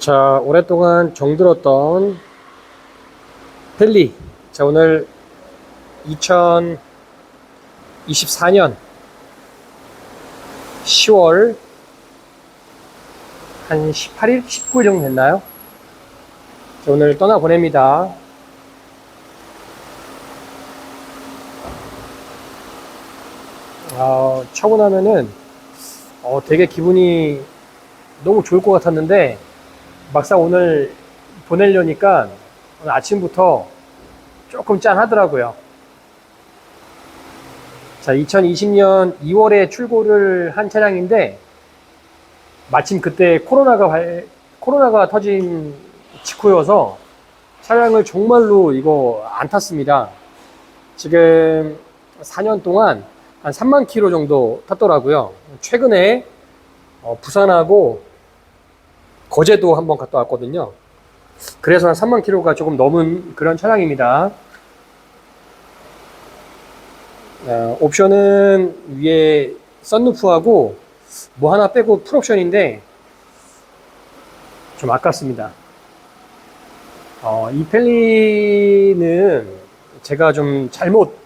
자, 오랫동안 정들었던 펠리. 자, 오늘 2024년 10월 한 18일, 19일 정도 됐나요? 자, 오늘 떠나 보냅니다. 아, 차고 나면은 어, 되게 기분이 너무 좋을 것 같았는데 막상 오늘 보내려니까 오늘 아침부터 조금 짠하더라고요. 자, 2020년 2월에 출고를 한 차량인데 마침 그때 코로나가 발- 코로나가 터진 직후여서 차량을 정말로 이거 안 탔습니다. 지금 4년 동안 한 3만 킬로 정도 탔더라고요. 최근에 어, 부산하고 거제도 한번 갔다 왔거든요. 그래서 한 3만 킬로가 조금 넘은 그런 차량입니다. 어, 옵션은 위에 썬루프하고 뭐 하나 빼고 풀옵션인데 좀 아깝습니다. 어, 이 펠리는 제가 좀 잘못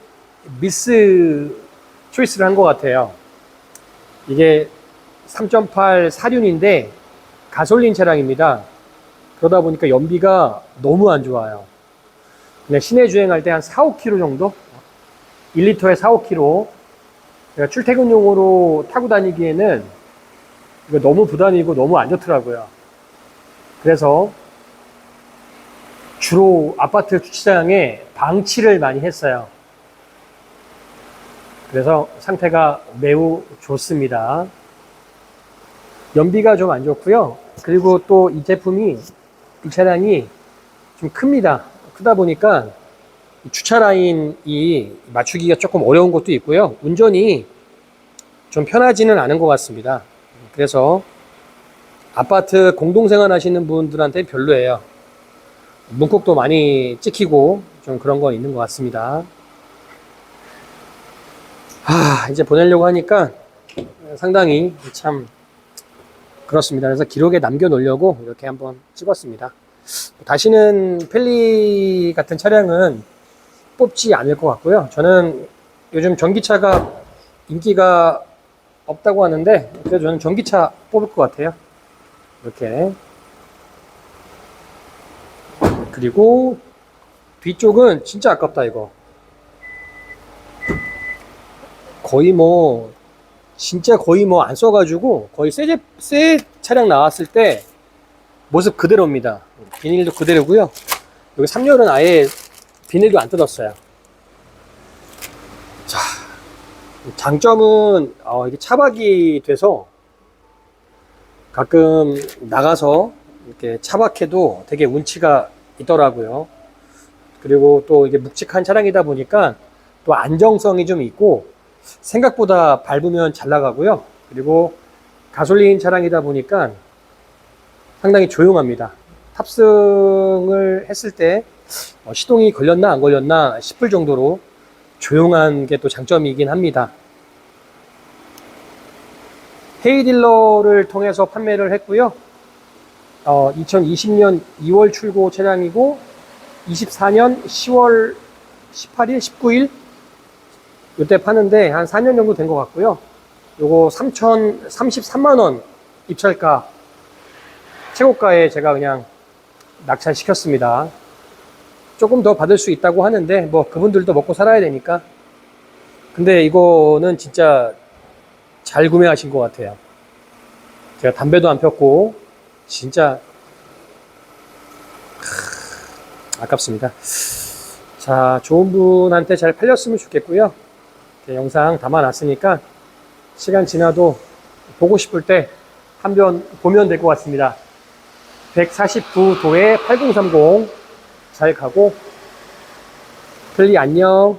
미스 초이스를 한 것 같아요. 이게 3.8 사륜인데 가솔린 차량입니다. 그러다 보니까 연비가 너무 안 좋아요. 그냥 시내 주행할 때 한 4, 5km 정도? 1리터에 4, 5km. 제가 출퇴근용으로 타고 다니기에는 이거 너무 부담이고 너무 안 좋더라고요. 그래서 주로 아파트 주차장에 방치를 많이 했어요. 그래서 상태가 매우 좋습니다. 연비가 좀 안 좋고요. 그리고 또 이 제품이 이 차량이 좀 큽니다. 크다 보니까 이 주차 라인이 맞추기가 조금 어려운 것도 있고요. 운전이 좀 편하지는 않은 것 같습니다. 그래서 아파트 공동생활 하시는 분들한테 별로예요. 문콕도 많이 찍히고 좀 그런 건 있는 것 같습니다. 하, 이제 보내려고 하니까 상당히 참 그렇습니다. 그래서 기록에 남겨놓으려고 이렇게 한번 찍었습니다. 다시는 펠리 같은 차량은 뽑지 않을 것 같고요. 저는 요즘 전기차가 인기가 없다고 하는데 그래도 저는 전기차 뽑을 것 같아요. 이렇게 그리고 뒤쪽은 진짜 아깝다 이거 거의 뭐 진짜 거의 뭐 안 써가지고 거의 새, 제- 새 차량 나왔을 때 모습 그대로입니다. 비닐도 그대로고요. 여기 3열은 아예 비닐도 안 뜯었어요. 자 장점은 어, 이게 차박이 돼서 가끔 나가서 이렇게 차박해도 되게 운치가 있더라고요. 그리고 또 이게 묵직한 차량이다 보니까 또 안정성이 좀 있고 생각보다 밟으면 잘 나가고요. 그리고 가솔린 차량이다 보니까 상당히 조용합니다. 탑승을 했을 때 어, 시동이 걸렸나 안 걸렸나 싶을 정도로 조용한 게 또 장점이긴 합니다. 헤이딜러를 통해서 판매를 했고요. 어, 2020년 2월 출고 차량이고 24년 10월 18일, 19일 이때 파는데 한 4년 정도 된 것 같고요. 요거 3,033만 원 입찰가 최고가에 제가 그냥 낙찰시켰습니다. 조금 더 받을 수 있다고 하는데 뭐 그분들도 먹고 살아야 되니까 근데 이거는 진짜 잘 구매하신 것 같아요. 제가 담배도 안 폈고 진짜 크, 아깝습니다. 자, 좋은 분한테 잘 팔렸으면 좋겠고요. 영상 담아놨으니까 시간 지나도 보고 싶을 때 한 번 보면 될 것 같습니다. 149도에 8030 잘 가고 플리 안녕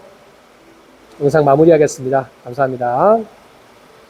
영상 마무리하겠습니다. 감사합니다.